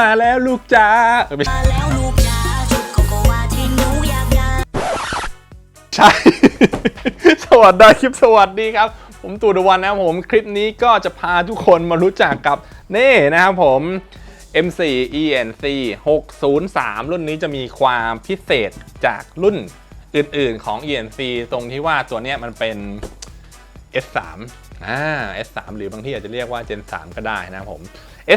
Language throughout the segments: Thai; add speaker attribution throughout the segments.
Speaker 1: มาแล้วลูกจ้าเออไม่
Speaker 2: มาแล้วลูกยาชุดโกโกวาที่หนูอยากได้
Speaker 1: ใช่ สวัสดีคลิปสวัสดีครับ ผมตู่ดวันนะครับผมคลิปนี้ก็จะพาทุกคนมารู้จักกับ นี่นะครับผม M4 ENC 603 รุ่นนี้จะมีความพิเศษจากรุ่นอื่นๆของ ENC ตรงที่ว่าตัวเนี้ยมันเป็น S3 อ่า S3 หรือบางที่อาจจะเรียกว่า Gen 3 ก็ได้นะครับผม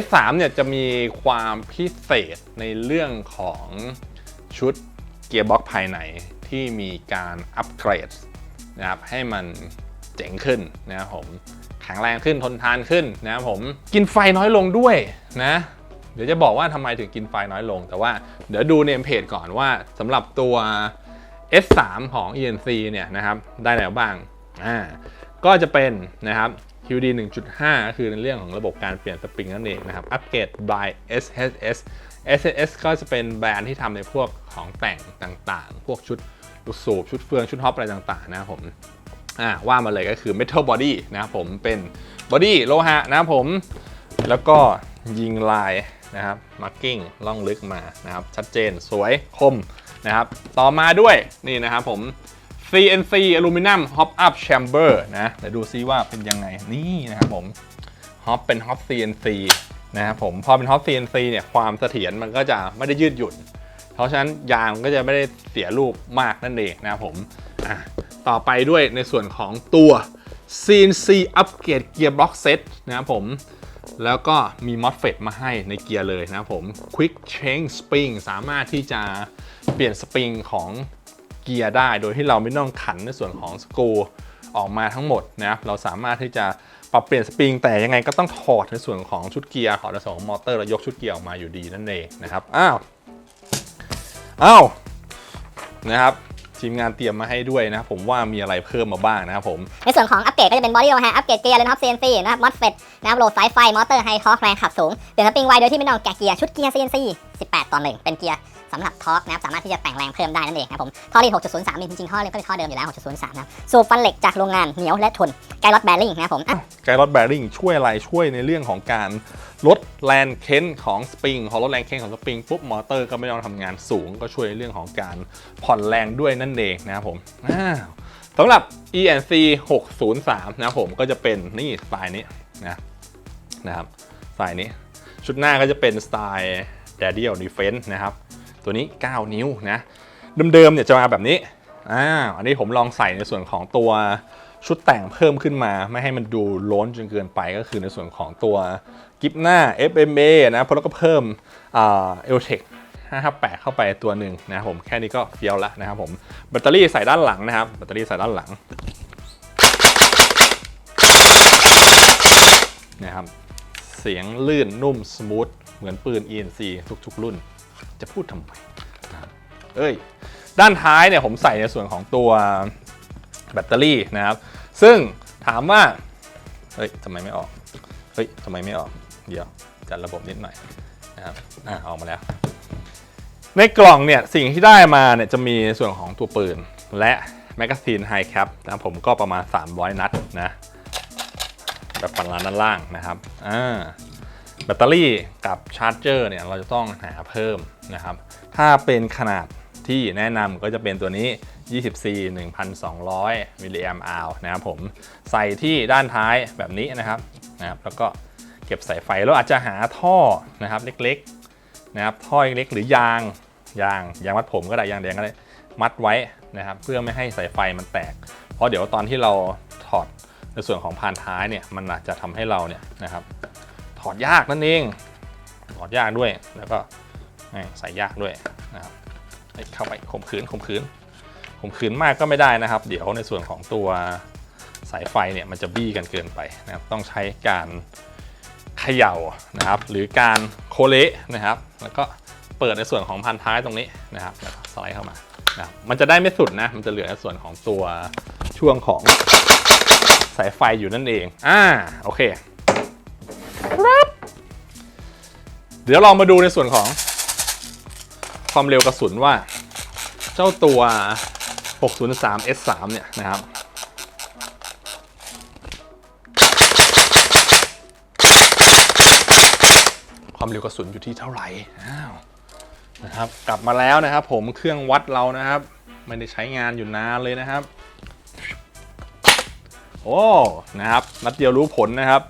Speaker 1: S3 เนี่ยจะมีความพิเศษในเรื่องของชุดเกียร์บ็อกภายในที่มีการอัปเกรดนะครับให้มันเจ๋งขึ้นนะครับผมแข็งแรงขึ้นทนทานขึ้นนะครับผมกินไฟน้อยลงด้วยนะเดี๋ยวจะบอกว่าทำไมถึงกินไฟน้อยลง แต่ว่าเดี๋ยวดูเนมเพจก่อนว่าสำหรับตัว S3 ของ ENC เนี่ยนะครับได้แล้วบ้างอ่าก็จะเป็นนะครับ QD 1.5 ก็คือในเรื่องของระบบการเปลี่ยนสปริงนั่นเองนะครับ อัปเกรด by SHS SHS ก็จะเป็นแบรนด์ที่ทำในพวกของแต่งต่างๆ พวกชุดลูกสูบชุดเฟือง ชุดฮอปอะไรต่างๆ นะครับผมอ่าว่ามาเลยก็คือ Metal Body นะครับผมเป็นบอดี้โลหะนะครับผม แล้วก็ยิงลายนะครับมาร์กิ้งล่องลึกมานะครับ ชัดเจนสวยคมนะครับ ต่อมาด้วยนี่นะครับผม CNC Aluminum Hop Up Chamber นะเดี๋ยวดูซิว่าเป็นยังไงนี่นะครับผมฮอปเป็นฮอป CNC นะครับผมพอเป็นฮอป CNC เนี่ยความเสถียรมันก็จะไม่ได้ยืดหยุ่น เพราะฉะนั้นยางก็จะไม่ได้เสียรูปมากนั่นเองนะครับผมต่อไปด้วยในส่วนของตัว CNC Upgrade Gearbox Set นะครับผมแล้วก็มี MOSFET มาให้ในเกียร์เลยนะครับผม Quick Change Spring สามารถที่จะเปลี่ยนสปริงของ เกียร์ได้ โดยที่เราไม่ต้องขันในส่วนของสกรูออกมาทั้งหมดนะครับเราสามารถที่จะปรับเปลี่ยนสปริงแต่ยังไงก็ต้องถอดในส่วนของชุดเกียร์ถอดในส่วนของมอเตอร์แล้วยกชุดเกียร์ออกมาอยู่ดีนั่นเองนะครับอ้าวอ้าวนะครับทีมงานเตรียมมาให้ด้วยนะผมว่ามีอะไรเพิ่มมาบ้างนะครับผม
Speaker 3: ในส่วนของอัปเกรดก็จะเป็นบอดี้โลหะอัปเกรดเกียร์เลยนะครับ CNC นะครับมอสเฟตนะครับโหลดสายไฟ มอเตอร์ไฮทอร์กแรงขับสูงเปลี่ยนสปริงไวโดยที่ไม่ต้องแกะเกียร์ ชุดเกียร์ CNC 18ต่อ1เป็นเกียร์ สำหรับทอร์กนะครับสามารถที่จะแต่งแรงเพิ่มได้นั่นเองครับผมท่อรีด6.03นี่จริงๆท่อรีดก็เป็นท่อเดิมอยู่แล้ว6.03นะครับสูบฟันเหล็กจากโรงงานเหนียวและทนไกลรถแบริ่งนะครับผม
Speaker 1: ไกด์รถแบริ่งช่วยอะไรช่วยในเรื่องของการลดแรงเค้นของสปริงพอลดแรงเค้นของสปริงปุ๊บมอเตอร์ก็ไม่ต้องทำงานสูง ก็ช่วยในเรื่องของการผ่อนแรงด้วยนั่นเองนะครับผมสำหรับ ENC 603นะครับผมก็จะเป็นนี่สไตล์นี้นะนะครับสไตล์นี้ ชุดหน้าก็จะเป็นสไตล์ d a d i e l Defense นะครับ ตัวนี้ 9 นิ้วนะเดิมๆเนี่ยจะมาแบบนี้อ่าอันนี้ผมลองใส่ในส่วนของตัวชุดแต่งเพิ่มขึ้นมา ไม่ให้มันดูล้นจนเกินไปก็คือในส่วนของตัวกิฟหน้า FMA นะเพราะแล้วก็เพิ่มเอ่า Eltec 558 เข้าไปตัวหนึ่งนะครับผมแค่นี้ก็เฟี้ยวล้วนะครับผมแบตเตอรี่ใส่ด้านหลังนะครับแบตเตอรี่ใส่ด้านหลังนะครับเสียงลื่นนุ่มสมูทเหมือนปืน ENC ทุกๆ รุ่น จะพูดทำไมเอ้ย ด้านท้ายเนี่ยผมใส่ในส่วนของตัวแบตเตอรี่นะครับ ซึ่งถามว่า เฮ้ยทำไมไม่ออก เฮ้ยทำไมไม่ออก เดี๋ยวจัดระบบนิดหน่อยนะครับ อ่าออกมาแล้ว ในกล่องเนี่ยสิ่งที่ได้มาเนี่ยจะมีส่วนของตัวปืน และแมกกาซีนไฮแคปนะผมก็ประมาณ 300 นัดนะ แบบปันลานด้านล่างนะครับ อ่า แบตเตอรี่กับชาร์จเจอร์เนี่ยเราจะต้องหาเพิ่มนะครับ ถ้าเป็นขนาดที่แนะนำก็จะเป็นตัวนี้ 24 1,200 มิลลิแอมป์อาวนะครับผมใส่ที่ด้านท้ายแบบนี้นะครับนะครับ แล้วก็เก็บสายไฟแล้วอาจจะหาท่อนะครับเล็กๆนะครับท่อเล็กหรือยางยางยางมัดผมก็ได้ยางแดงก็ได้มัดไว้นะครับ เพื่อไม่ให้สายไฟมันแตก เพราะเดี๋ยวตอนที่เราถอดในส่วนของพานท้ายเนี่ยมันอาจจะทำให้เราเนี่ยนะครับ อดยากนั่นเองถอดยากด้วยแล้วก็ใส่ยากด้วยนะครับให้เข้าไปข่มขืนข่มขืนข่มขืนมากก็ไม่ได้นะครับ เดี๋ยวในส่วนของตัวสายไฟเนี่ยมันจะบี้กันเกินไปนะครับต้องใช้การเขย่านะครับ หรือการโคเละนะครับ แล้วก็เปิดในส่วนของพันท้ายตรงนี้นะครับแล้วก็สไลด์เข้ามานะครับมันจะได้ไม่สุดนะมันจะเหลือในส่วนของตัวช่วงของสายไฟอยู่นั่นเองอ่าโอเค เดี๋ยวเรามาดูในส่วนของความเร็วกระสุนว่า เจ้าตัว 603 S3 เนี่ยนะครับความเร็วกระสุนอยู่ที่เท่าไหร่นะครับ กลับมาแล้วนะครับ ผมเครื่องวัดเรานะครับ ไม่ได้ใช้งานอยู่นานเลยนะครับ โอ้นะครับ นัดเดียวรู้ผลนะครับ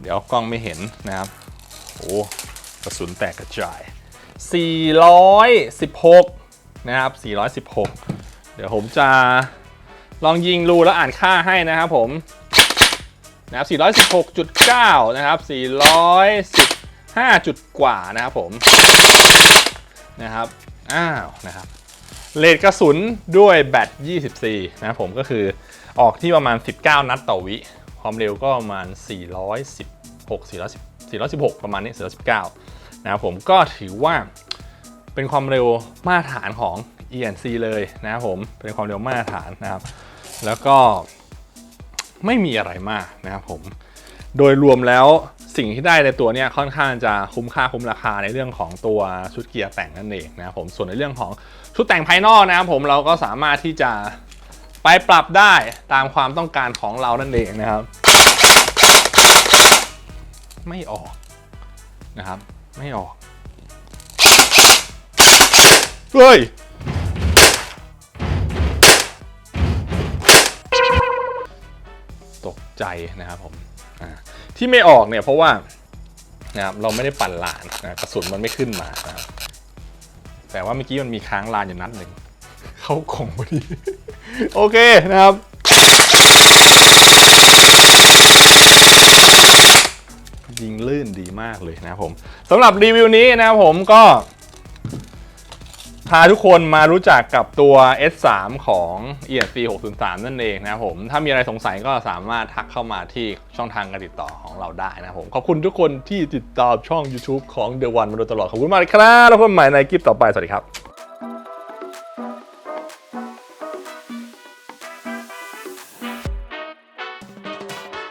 Speaker 1: เดี๋ยวกล้องไม่เห็นนะครับ โอ้กระสุนแตกกระจาย 416 นะครับ 416 เดี๋ยวผมจะลองยิงรูแล้วอ่านค่าให้นะครับผมนะครับ 416.9 นะครับ 415 จุดกว่านะครับผม นะครับ อ้าว นะครับ เลทกระสุนด้วยแบต 24 นะครับผมก็คือออกที่ประมาณ 19 นัดต่อวิ ความเร็วก็ประมาณ 416 410 416 ประมาณนี้ 419 นะครับผมก็ถือว่าเป็นความเร็วมาตรฐานของ ENC เลยนะครับผมเป็นความเร็วมาตรฐานนะครับ แล้วก็ไม่มีอะไรมากนะครับผมโดยรวมแล้วสิ่งที่ได้ในตัวนี้ค่อนข้างจะคุ้มค่าคุ้มราคาในเรื่องของตัวชุดเกียร์แต่งนั่นเองนะครับผมส่วนในเรื่องของชุดแต่งภายนอกนะครับผมเราก็สามารถที่จะไปปรับได้ตามความต้องการของเรานั่นเองนะครับ ไม่ออกนะครับ ไม่ออกเฮ้ยตกใจนะครับผมที่ไม่ออกเนี่ยเพราะว่านะครับเราไม่ได้ปั่นลานนะกระสุนมันไม่ขึ้นมานะแต่ว่าเมื่อกี้มันมีค้างลานอยู่นัดหนึ่งเข้าของพอดี โอเคนะครับ ยิงลื่นดีมากเลยนะครับผมสำหรับรีวิวนี้นะครับผมก็พาทุกคนมารู้จักกับตัว S3 ของ ESC 603 นั่นเองนะครับผม ถ้ามีอะไรสงสัยก็สามารถทักเข้ามาที่ช่องทางการติดต่อของเราได้นะครับผม ขอบคุณทุกคนที่ติดตามช่อง YouTube ของ The One มาโดยตลอด ขอบคุณมากเลยครับ แล้วพบกันใหม่ในคลิปต่อไป สวัสดีครับ